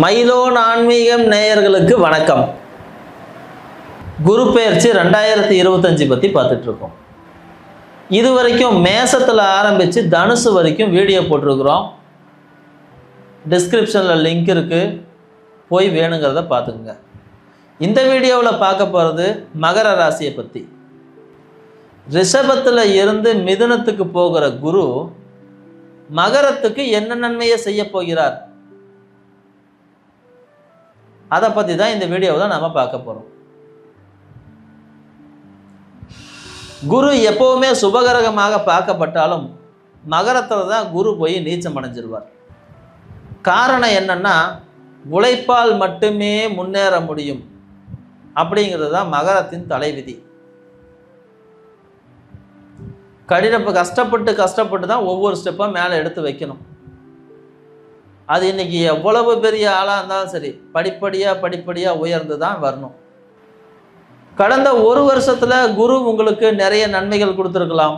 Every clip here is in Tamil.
மைலோன் ஆன்மீகம் நேயர்களுக்கு வணக்கம். குரு பெயர்ச்சி ரெண்டாயிரத்தி இருபத்தஞ்சி பற்றி பார்த்துட்டு இருக்கோம் இது வரைக்கும் மேசத்தில் ஆரம்பித்து தனுசு வரைக்கும் வீடியோ போட்டிருக்கிறோம். டிஸ்கிரிப்ஷனில் லிங்க் இருக்குது போய் வேணுங்கிறத பார்த்துக்குங்க. இந்த வீடியோவில் பார்க்க போகிறது மகர ராசியை பற்றி ரிஷபத்தில் இருந்து மிதுனத்துக்கு போகிற குரு மகரத்துக்கு என்ன நன்மையை செய்ய போகிறார்? அதை பற்றி தான் இந்த வீடியோவில் நம்ம பார்க்க போகிறோம் குரு எப்போவுமே சுபகரகமாக பார்க்கப்பட்டாலும் மகரத்தில் தான் குரு போய் நீச்சம் அடைஞ்சிருவார். காரணம் என்னன்னா உழைப்பால் மட்டுமே முன்னேற முடியும் அப்படிங்கிறது தான் மகரத்தின் தலைவிதி. கடின கஷ்டப்பட்டு கஷ்டப்பட்டு தான் ஒவ்வொரு ஸ்டெப்பாக மேலே எடுத்து வைக்கணும். அது இன்னைக்கு எவ்வளவு பெரிய ஆளாக இருந்தாலும் சரி படிப்படியாக படிப்படியாக உயர்ந்து தான் வரணும். கடந்த ஒரு வருஷத்தில் குரு உங்களுக்கு நிறைய நன்மைகள் கொடுத்துருக்கலாம்.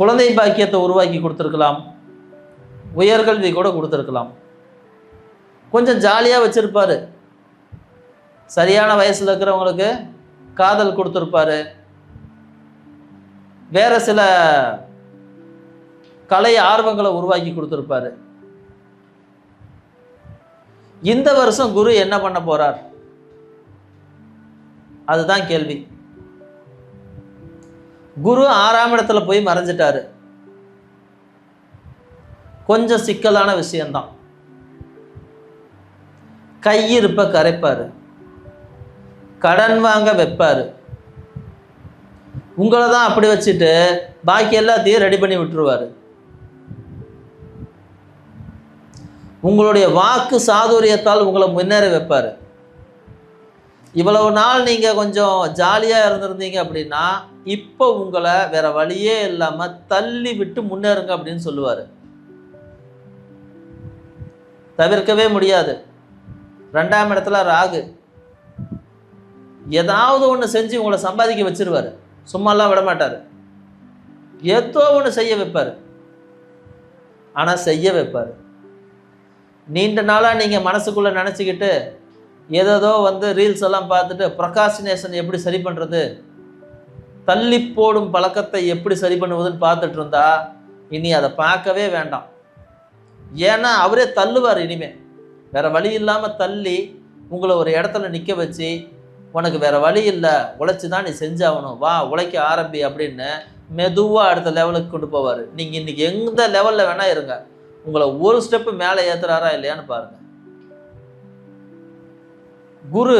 குழந்தை பாக்கியத்தை உருவாக்கி கொடுத்துருக்கலாம். உயர்கல்வி கூட கொடுத்துருக்கலாம். கொஞ்சம் ஜாலியாக வச்சுருப்பார். சரியான வயசில் இருக்கிறவங்களுக்கு காதல் கொடுத்துருப்பாரு. வேறு சில கலை ஆர்வங்களை உருவாக்கி கொடுத்துருப்பாரு. இந்த வருஷம் குரு என்ன பண்ண போறார்? அதுதான் கேள்வி. குரு ஆறாம் இடத்துல போய் மறைஞ்சிட்டாரு. கொஞ்சம் சிக்கலான விஷயம்தான். கையிருப்ப கரைப்பாரு. கடன் வாங்க வைப்பாரு. உங்களை தான் அப்படி வச்சுட்டு பாக்கி எல்லாத்தையும் ரெடி பண்ணி விட்டுருவாரு. உங்களுடைய வாக்கு சாதுரியத்தால் உங்களை முன்னேற வைப்பார். இவ்வளவு நாள் நீங்கள் கொஞ்சம் ஜாலியாக இருந்திருந்தீங்க அப்படின்னா இப்போ உங்களை வேற வழியே இல்லாமல் தள்ளி விட்டு முன்னேறுங்க அப்படின்னு சொல்லுவார். தவிர்க்கவே முடியாது. ரெண்டாம் இடத்துல ராகு. ஏதாவது ஒன்று செஞ்சு உங்களை சம்பாதிக்க வச்சிருவார். சும்மாலாம் விட மாட்டார். ஏதோ ஒன்று செய்ய வைப்பார். ஆனால் செய்ய வைப்பார். நீண்ட நாளாக நீங்கள் மனசுக்குள்ளே நினச்சிக்கிட்டு ஏதேதோ வந்து ரீல்ஸ் எல்லாம் பார்த்துட்டு ப்ரொகாசினேஷன் எப்படி சரி பண்ணுறது தள்ளி போடும் பழக்கத்தை எப்படி சரி பண்ணுவதுன்னு பார்த்துட்டு இருந்தா இனி அதை பார்க்கவே வேண்டாம். ஏன்னா அவரே தள்ளுவார் இனிமேல் வேறு வழி இல்லாமல் தள்ளி உங்களை ஒரு இடத்துல நிற்க வச்சு உனக்கு வேறு வழி இல்லை உழைச்சி தான் நீ செஞ்சாகணும். வா உழைக்க ஆரம்பி அப்படின்னு மெதுவாக அடுத்த லெவலுக்கு கொண்டு போவார். நீங்கள் இன்றைக்கி எந்த லெவலில் வேணால் இருங்க. உங்களை ஒரு ஸ்டெப்பு மேலே ஏத்துறாரா இல்லையான்னு பாருங்க. குரு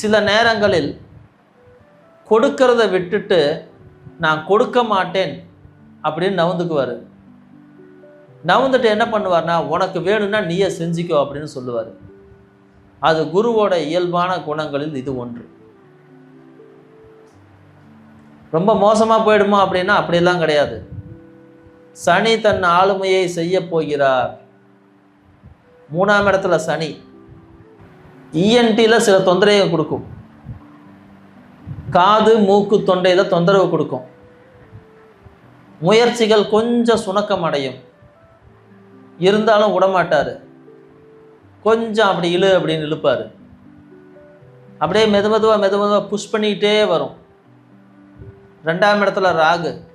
சில நேரங்களில் கொடுக்கறத விட்டுட்டு நான் கொடுக்க மாட்டேன் அப்படின்னு நவுந்துக்குவார். நவுந்துட்டு என்ன பண்ணுவார்னா உனக்கு வேணும்னா நீயே செஞ்சுக்கோ அப்படின்னு சொல்லுவார். அது குருவோட இயல்பான குணங்களில் இது ஒன்று. ரொம்ப மோசமாக போயிடுமா அப்படின்னா அப்படியெல்லாம் கிடையாது. சனி தன் ஆளுமையை செய்ய போகிறார். மூணாம் இடத்துல சனி. இஎன்டியில் சில தொந்தரவை கொடுக்கும். காது மூக்கு தொண்டையில் தொந்தரவு கொடுக்கும். முயற்சிகள் கொஞ்சம் சுணக்கம் அடையும். இருந்தாலும் விடமாட்டார். கொஞ்சம் அப்படி இழு அப்படின்னு இழுப்பார். அப்படியே மெது மெதுவாக மெது மெதுவாக புஷ் பண்ணிக்கிட்டே வரும். ரெண்டாம் இடத்துல ராகு.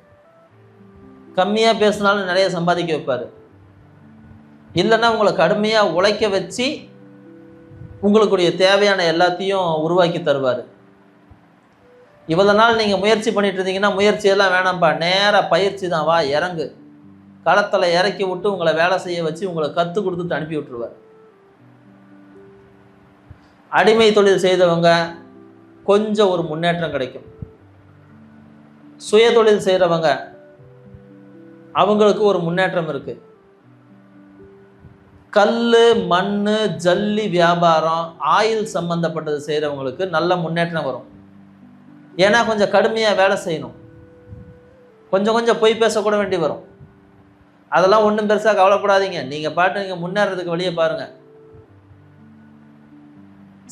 கம்மியாக பேசினாலும் நிறைய சம்பாதிக்க வைப்பார். இல்லைன்னா உங்களை கடுமையாக உழைக்க வச்சு உங்களுக்குடைய தேவையான எல்லாத்தையும் உருவாக்கி தருவார். இவ்வளோ நாள் நீங்கள் முயற்சி பண்ணிட்டு இருந்தீங்கன்னா முயற்சியெல்லாம் வேணாம்ப்பா நேராக பயிற்சி தான். வா இறங்கு. களத்தில் இறக்கி விட்டு உங்களை வேலை செய்ய வச்சு உங்களை கற்றுக் கொடுத்துட்டு அனுப்பி விட்டுருவார். அடிமை தொழில் செய்தவங்க கொஞ்சம் ஒரு முன்னேற்றம் கிடைக்கும். சுய தொழில் செய்கிறவங்க அவங்களுக்கு ஒரு முன்னேற்றம் இருக்கு. கல் மண் ஜல்லி வியாபாரம் ஆயில் சம்பந்தப்பட்டது செய்கிறவங்களுக்கு நல்ல முன்னேற்றம் வரும். ஏன்னா கொஞ்சம் கடுமையாக வேலை செய்யணும். கொஞ்சம் கொஞ்சம் பொய் பேசக்கூட வேண்டி வரும். அதெல்லாம் ஒன்றும் பெருசாக கவலைப்படாதீங்க. நீங்கள் பாட்டு நீங்கள் முன்னேறதுக்கு வெளியே பாருங்கள்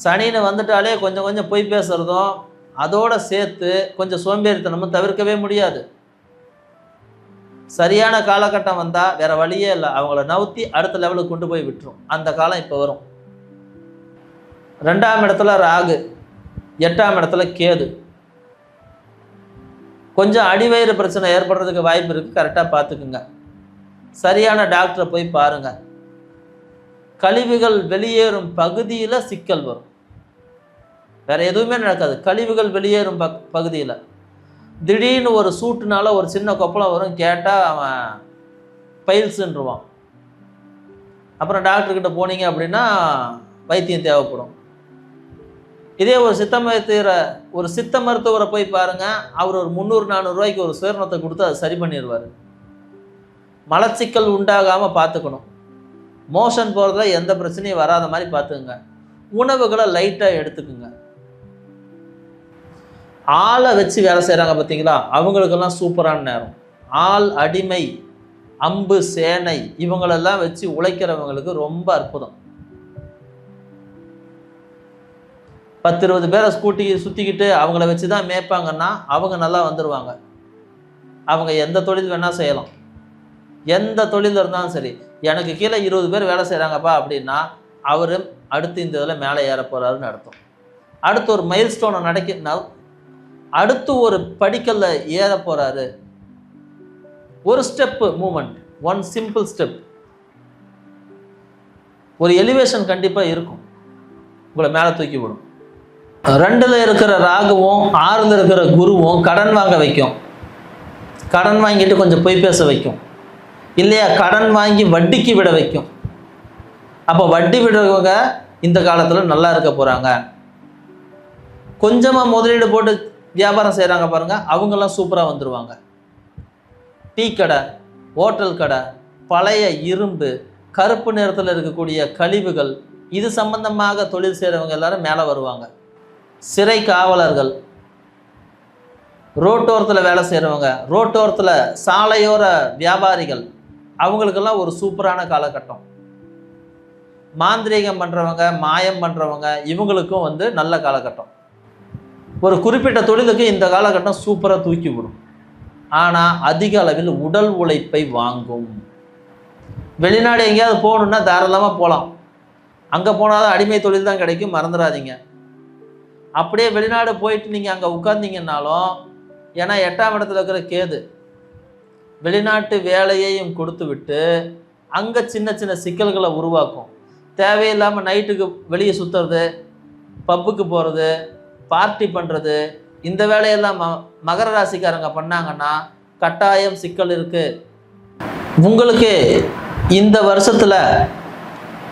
சனின்னு வந்துட்டாலே கொஞ்சம் கொஞ்சம் பொய் பேசுகிறதும் அதோடு சேர்த்து கொஞ்சம் சோம்பேறித்தனமும் தவிர்க்கவே முடியாது. சரியான காலகட்டம் வந்தால் வேற வழியே இல்லை. அவங்கள நவுத்தி அடுத்த லெவலுக்கு கொண்டு போய் விட்டுரும். அந்த காலம் இப்போ வரும். ரெண்டாம் இடத்துல ராகு எட்டாம் இடத்துல கேது. கொஞ்சம் அடிவயிறு பிரச்சனை ஏற்படுறதுக்கு வாய்ப்பு இருக்குது கரெக்டாக பார்த்துக்குங்க சரியான டாக்டரை போய் பாருங்கள் கழிவுகள் வெளியேறும் பகுதியில் சிக்கல் வரும். வேறு எதுவுமே நடக்காது. கழிவுகள் வெளியேறும் பக் பகுதியில். திடீர்னு ஒரு சூட்டுனால ஒரு சின்ன கொப்பளம் வரும் கேட்டால் அவன் பைல்ஸுன்றுவான். அப்புறம் டாக்டர்கிட்ட போனீங்க அப்படின்னா வைத்தியம் தேவைப்படும். இதே ஒரு சித்த மருத்துவரை ஒரு சித்த மருத்துவரை போய் பாருங்கள் அவர் ஒரு முந்நூறு நானூறுரூவாய்க்கு ஒரு சுயரணத்தை கொடுத்து அதை சரி பண்ணிடுவார். மலச்சிக்கல் உண்டாகாமல் பார்த்துக்கணும் மோஷன் போகிறதுல எந்த பிரச்சனையும் வராத மாதிரி பார்த்துக்குங்க உணவுகளை லைட்டாக எடுத்துக்குங்க. ஆளை வச்சு வேலை செய்கிறாங்க பார்த்தீங்களா அவங்களுக்கெல்லாம் சூப்பரான நேரம். ஆள் அடிமை அம்பு சேனை இவங்களெல்லாம் வச்சு உழைக்கிறவங்களுக்கு ரொம்ப அற்புதம். பத்து இருபது பேரை ஸ்கூட்டி சுற்றிக்கிட்டு அவங்கள வச்சு தான் மேய்ப்பாங்கன்னா அவங்க நல்லா வந்துடுவாங்க அவங்க எந்த தொழில் வேணால் செய்யலாம். எந்த தொழில் இருந்தாலும் சரி எனக்கு கீழே இருபது பேர் வேலை செய்கிறாங்கப்பா அப்படின்னா அவர் அடுத்து இந்த இதில் மேலே ஏற போகிறாருன்னு அர்த்தம். அடுத்து ஒரு மைல் ஸ்டோனை நடக்க அடுத்து ஒரு படிக்கல்ல ஏற போகிறாரு ஒரு step moment one simple step ஒரு எலிவேஷன் கண்டிப்பாக இருக்கும். உங்களை மேலே தூக்கி விடும். ரெண்டில் இருக்கிற ராகுவும் ஆறில் இருக்கிற குருவும் கடன் வாங்க வைக்கும். கடன் வாங்கிட்டு கொஞ்சம் பொய் பேச வைக்கும். இல்லையா கடன் வாங்கி வட்டிக்கு விட வைக்கும். அப்போ வட்டி விடுறவங்க இந்த காலத்தில் நல்லா இருக்க போகிறாங்க கொஞ்சமாக முதலீடு போட்டு வியாபாரம் செய்கிறாங்க பாருங்கள் அவங்கெல்லாம் சூப்பராக வந்துடுவாங்க டீ கடை ஹோட்டல் கடை பழைய இரும்பு கருப்பு நிறத்தில் இருக்கக்கூடிய கழிவுகள் இது சம்பந்தமாக தொழில் செய்கிறவங்க எல்லாரும் மேலே வருவாங்க. சிறை காவலர்கள் ரோட்டோரத்தில் வேலை செய்கிறவங்க ரோட்டோரத்தில் சாலையோர வியாபாரிகள் அவங்களுக்கெல்லாம் ஒரு சூப்பரான காலகட்டம். மாந்திரீகம் பண்ணுறவங்க மாயம் பண்ணுறவங்க இவங்களுக்கும் வந்து நல்ல காலகட்டம். ஒரு குறிப்பிட்ட தொழிலுக்கு இந்த காலகட்டம் சூப்பராக தூக்கி விடும். ஆனால் அதிக அளவில் உடல் உழைப்பை வாங்கும். வெளிநாடு எங்கேயாவது போகணுன்னா தாராளமாக போகலாம் அங்கே போனால் தான் அடிமை தொழில் தான் கிடைக்கும் மறந்துடாதீங்க. அப்படியே வெளிநாடு போயிட்டு நீங்கள் அங்கே உட்கார்ந்தீங்கன்னாலும் ஏன்னா எட்டாம் இடத்துல இருக்கிற கேது வெளிநாட்டு வேலையையும் கொடுத்து விட்டு அங்கே சின்ன சின்ன சிக்கல்களை உருவாக்கும். தேவையில்லாமல் நைட்டுக்கு வெளியே சுற்றுறது பப்புக்கு போகிறது பார்ட்டி பண்ணுறது இந்த வேலையெல்லாம் ம மகர ராசிக்காரங்க பண்ணாங்கன்னா கட்டாயம் சிக்கல் இருக்குது உங்களுக்கு இந்த வருஷத்தில்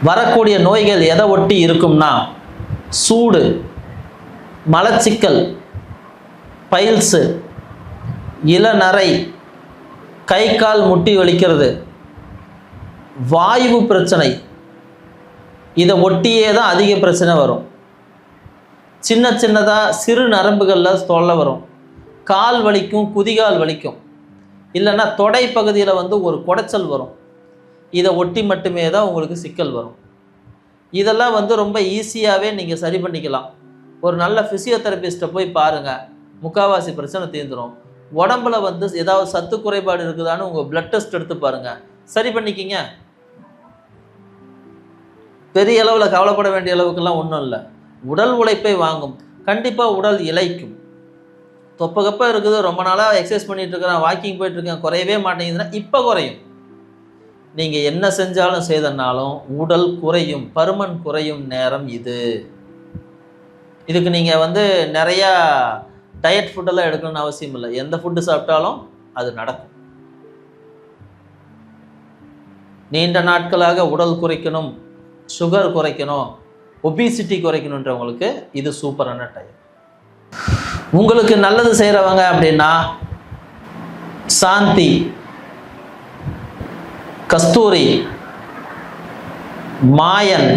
வரக்கூடிய நோய்கள் எதை ஒட்டி இருக்கும்னா சூடு மலச்சிக்கல் பைல்ஸு இளநரை கை கால் முட்டி வலிக்கிறது வாயு பிரச்சனை இதை ஒட்டியே தான் அதிக பிரச்சனை வரும். சின்ன சின்னதாக சிறு நரம்புகளில் தொல்லை வரும். கால் வலிக்கும் குதிகால் வலிக்கும். இல்லைன்னா தொடை பகுதியில் வந்து ஒரு குடைச்சல் வரும். இதை ஒட்டி மட்டுமே தான் உங்களுக்கு சிக்கல் வரும். இதெல்லாம் வந்து ரொம்ப ஈஸியாகவே நீங்கள் சரி பண்ணிக்கலாம். ஒரு நல்ல ஃபிசியோதெரபிஸ்ட்டை போய் பாருங்கள் முக்காவாசி பிரச்சனை தீர்ந்துடும் உடம்புல வந்து ஏதாவது சத்து குறைபாடு இருக்குதான்னு உங்கள் பிளட் டெஸ்ட் எடுத்து பாருங்கள் சரி பண்ணிக்கிங்க. பெரிய அளவில் கவலைப்பட வேண்டிய அளவுக்குலாம் ஒன்றும் இல்லை. உடல் உழைப்பை வாங்கும். கண்டிப்பாக உடல் இளைக்கும் தொப்பகப்ப இருக்குது ரொம்ப நாளாக எக்ஸசைஸ் பண்ணிட்டு இருக்கிறேன் வாக்கிங் போயிட்டுருக்கேன் குறையவே மாட்டேங்குதுன்னா இப்போ குறையும். நீங்கள் என்ன செஞ்சாலும் செய்தனாலும் உடல் குறையும் பருமன் குறையும் நேரம் இது. இதுக்கு நீங்கள் வந்து நிறையா டயட் ஃபுட்டெல்லாம் எடுக்கணும்னு அவசியம் இல்லை. எந்த ஃபுட்டு சாப்பிட்டாலும் அது நடக்கும். நீண்ட நாட்களாக உடல் குறைக்கணும் சுகர் குறைக்கணும் ஒபிசிட்டி குறைக்கணுன்றவங்களுக்கு இது சூப்பரான டைம் உங்களுக்கு நல்லது செய்கிறவங்க அப்படின்னா சாந்தி கஸ்தூரி மாயன்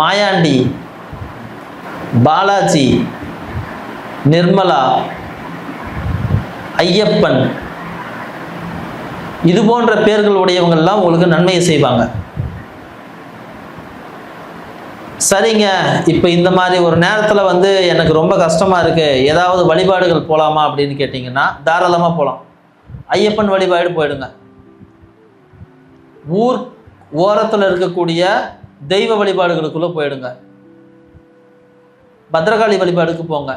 மாயாண்டி பாலாஜி நிர்மலா ஐயப்பன் இது போன்ற பேர்கள் உடையவங்கள்லாம் உங்களுக்கு நன்மையை செய்வாங்க. சரிங்க. இப்போ இந்த மாதிரி ஒரு நேரத்தில் வந்து எனக்கு ரொம்ப கஷ்டமாக இருக்குது ஏதாவது வழிபாடுகள் போகலாமா அப்படின்னு கேட்டிங்கன்னா தாராளமாக போகலாம் ஐயப்பன் வழிபாடு போயிடுங்க. ஊர் ஓரத்தில் இருக்கக்கூடிய தெய்வ வழிபாடுகளுக்குள்ளே போயிடுங்க. பத்ரகாளி வழிபாடுக்கு போங்க.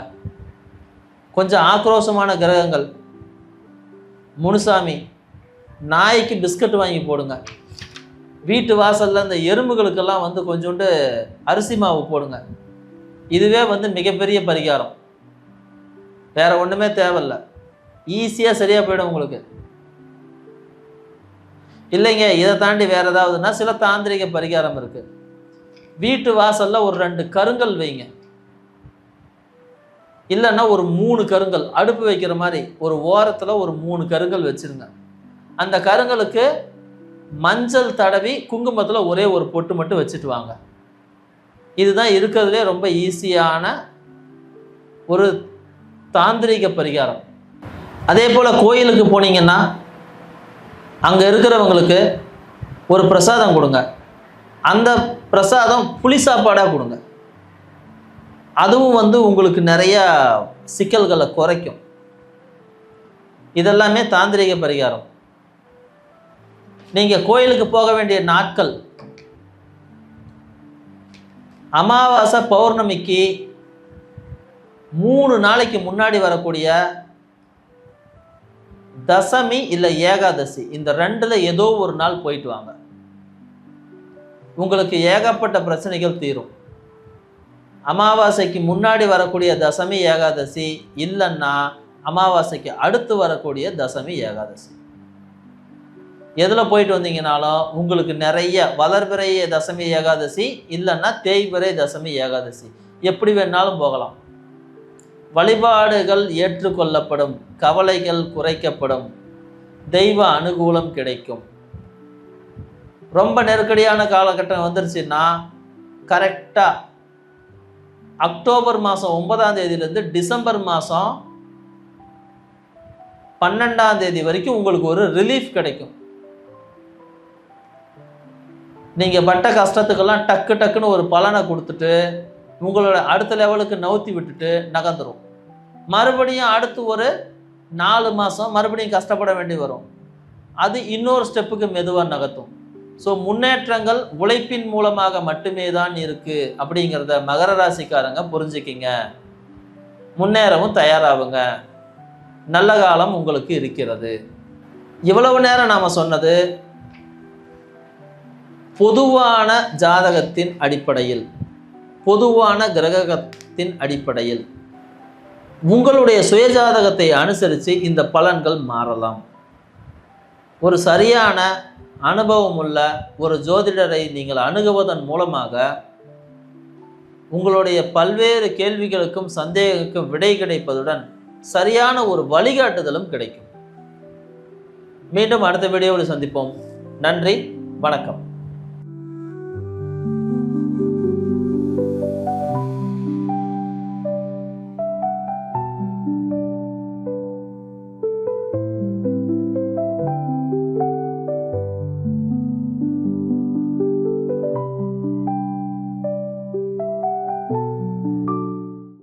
கொஞ்சம் ஆக்ரோஷமான கிரகங்கள். முனுசாமி நாய்க்கு பிஸ்கட் வாங்கி போடுங்க. வீட்டு வாசலில் இந்த எறும்புகளுக்கெல்லாம் வந்து கொஞ்சோண்டு அரிசி மாவு போடுங்க. இதுவே வந்து மிகப்பெரிய பரிகாரம். வேற ஒன்றுமே தேவையில்ல. ஈஸியாக சரியாக போயிடும் உங்களுக்கு. இல்லைங்க இதை தாண்டி வேற ஏதாவதுன்னா சில தாந்திரிக பரிகாரம் இருக்கு. வீட்டு வாசலில் ஒரு ரெண்டு கருங்கல் வைங்க. இல்லைன்னா ஒரு மூணு கருங்கல் அடுப்பு வைக்கிற மாதிரி ஒரு ஓரத்தில் ஒரு மூணு கருங்கல் வச்சுருங்க. அந்த கருங்கலுக்கு மஞ்சள் தடவி குங்குமத்தில் ஒரே ஒரு பொட்டு மட்டும் வச்சுட்டு வாங்க. இதுதான் இருக்கிறதுலே ரொம்ப ஈஸியான ஒரு தாந்திரிக பரிகாரம். அதே போல் கோயிலுக்கு போனீங்கன்னா அங்கே இருக்கிறவங்களுக்கு ஒரு பிரசாதம் கொடுங்க. அந்த பிரசாதம் புளி சாப்பாடாக கொடுங்க. அதுவும் வந்து உங்களுக்கு நிறையா சிக்கல்களை குறைக்கும். இதெல்லாமே தாந்திரிக பரிகாரம். நீங்கள் கோயிலுக்கு போக வேண்டிய நாட்கள். அமாவாசை பௌர்ணமிக்கு மூணு நாளைக்கு முன்னாடி வரக்கூடிய தசமி இல்லை ஏகாதசி. இந்த ரெண்டில் ஏதோ ஒரு நாள் போயிட்டு வாங்க. உங்களுக்கு ஏகப்பட்ட பிரச்சனைகள் தீரும். அமாவாசைக்கு முன்னாடி வரக்கூடிய தசமி ஏகாதசி இல்லைன்னா அமாவாசைக்கு அடுத்து வரக்கூடிய தசமி ஏகாதசி. எதில் போயிட்டு வந்தீங்கனாலும் உங்களுக்கு நிறைய வளர்பிறைய தசமி ஏகாதசி இல்லைன்னா தேய்பிறை தசமி ஏகாதசி. எப்படி வேணாலும் போகலாம். வழிபாடுகள் ஏற்றுக்கொள்ளப்படும் கவலைகள் குறைக்கப்படும் தெய்வ அனுகூலம் கிடைக்கும். ரொம்ப நெருக்கடியான காலகட்டம் வந்துருச்சுன்னா கரெக்டாக அக்டோபர் மாதம் ஒன்பதாம் தேதியிலேருந்து டிசம்பர் மாதம் பன்னெண்டாம் தேதி வரைக்கும் உங்களுக்கு ஒரு ரிலீஃப் கிடைக்கும். நீங்கள் பட்ட கஷ்டத்துக்கெல்லாம் டக்கு டக்குன்னு ஒரு பலனை கொடுத்துட்டு உங்களோட அடுத்த லெவலுக்கு நவுத்தி விட்டுட்டு நகர்ந்துடும் மறுபடியும் அடுத்து ஒரு நாலு மாதம் மறுபடியும் கஷ்டப்பட வேண்டி வரும். அது இன்னொரு ஸ்டெப்புக்கு மெதுவாக நகர்த்தும். ஸோ முன்னேற்றங்கள் உழைப்பின் மூலமாக மட்டுமே தான் இருக்குது அப்படிங்கிறத மகர ராசிக்காரங்க புரிஞ்சுக்கிங்க. முன்னேறவும் தயாராகுங்க நல்ல காலம் உங்களுக்கு இருக்கிறது. இவ்வளவு நேரம் நாம் சொன்னது பொதுவான ஜாதகத்தின் அடிப்படையில் பொதுவான கிரகத்தின் அடிப்படையில் உங்களுடைய சுயஜாதகத்தை அனுசரித்து இந்த பலன்கள் மாறலாம். ஒரு சரியான அனுபவமுள்ள ஒரு ஜோதிடரை நீங்கள் அணுகுவதன் மூலமாக உங்களுடைய பல்வேறு கேள்விகளுக்கும் சந்தேகங்களுக்கும் விடை கிடைப்பதுடன் சரியான ஒரு வழிகாட்டுதலும் கிடைக்கும். மீண்டும் அடுத்த வீடியோவில் சந்திப்போம். நன்றி வணக்கம்.